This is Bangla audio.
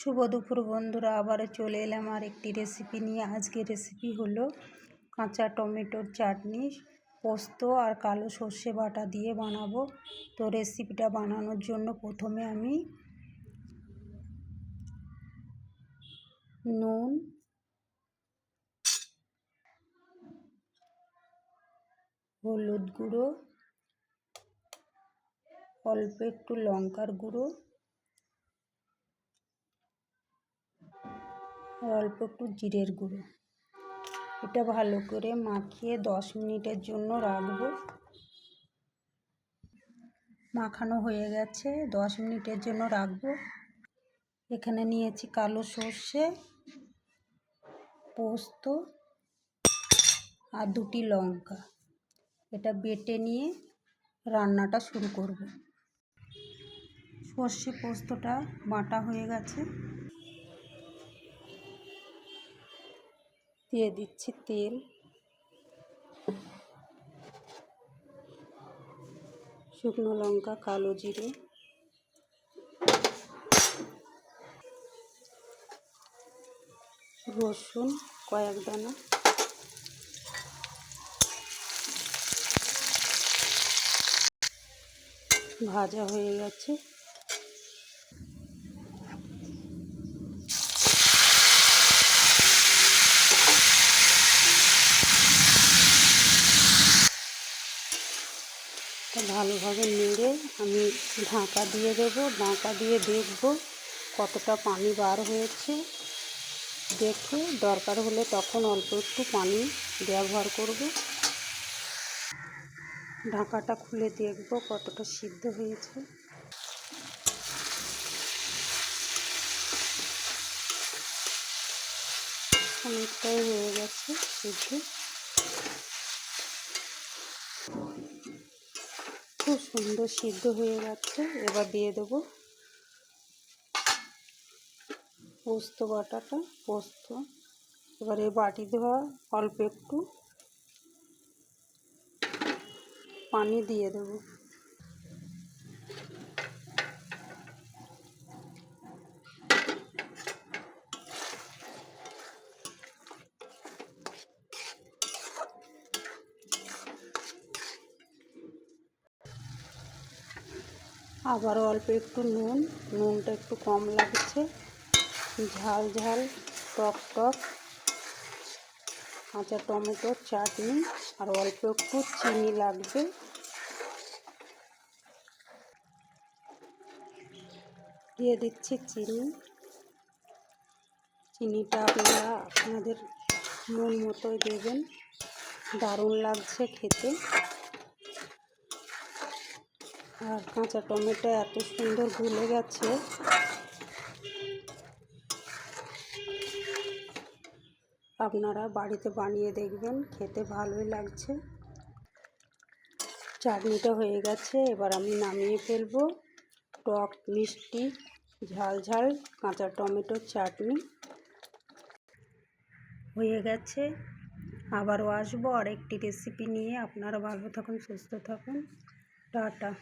শুভ দুপুর বন্ধুরা, আবারও চলে এলাম আর একটি রেসিপি নিয়ে। আজকের রেসিপি হলো কাঁচা টমেটোর চাটনি, পোস্ত আর কালো সর্ষে বাটা দিয়ে বানাবো। তো রেসিপিটা বানানোর জন্য প্রথমে আমি নুন, হলুদ গুঁড়ো, অল্প একটু লঙ্কার গুঁড়ো আর অল্প একটু জিরের গুঁড়ো। এটা ভালো করে মাখিয়ে দশ মিনিটের জন্য রাখব। মাখানো হয়ে গেছে, দশ মিনিটের জন্য রাখব। এখানে নিয়েছি কালো সর্ষে, পোস্ত আর দুটি লঙ্কা। এটা বেটে নিয়ে রান্নাটা শুরু করব। সর্ষে পোস্তটা বাটা হয়ে গেছে। দিয়ে দিচ্ছি তেল। শুকনো লঙ্কা কালো জিরে। রসুন কয়েক দানা। ভাজা হয়ে গেছে। ভালোভাবে নেড়ে আমি ঢাকা দিয়ে দেবো। ঢাকা দিয়ে দেখব কতটা পানি বার হয়েছে। দেখে দরকার হলে তখন অল্প একটু পানি ব্যবহার করব। ঢাকাটা খুলে দেখব কতটা সিদ্ধ হয়েছে। অনেকটাই হয়ে গেছে সিদ্ধ। খুব সুন্দর সিদ্ধ হয়ে যাচ্ছে এবার দিয়ে দেব পোস্ত বাটাটা, পোস্ত। এবারে বাটি দেওয়া অল্প একটু পানি দিয়ে দেবো। আবারও অল্প একটু নুন, নুনটা একটু কম লাগছে। ঝাল ঝাল, টক টক, কাঁচা টমেটোর চাটনি, আর অল্প একটু চিনি লাগবে। দিয়ে দিচ্ছি চিনি। চিনিটা আপনারা আপনাদের মন মতোই দেবেন। দারুণ লাগছে খেতে। আর কাঁচা টমেটো এত সুন্দর গুলে গেছে। আপনারা বাড়িতে বানিয়ে দেখবেন, খেতে ভালোই লাগছে। চাটনিটা হয়ে গেছে, এবার আমি নামিয়ে ফেলব। টক, মিষ্টি, ঝাল ঝাল কাঁচা টমেটোর চাটনি। হয়ে গেছে। আবারও আসব আরেকটি রেসিপি নিয়ে। আপনারা ভালো থাকুন, সুস্থ থাকুন। টাটা।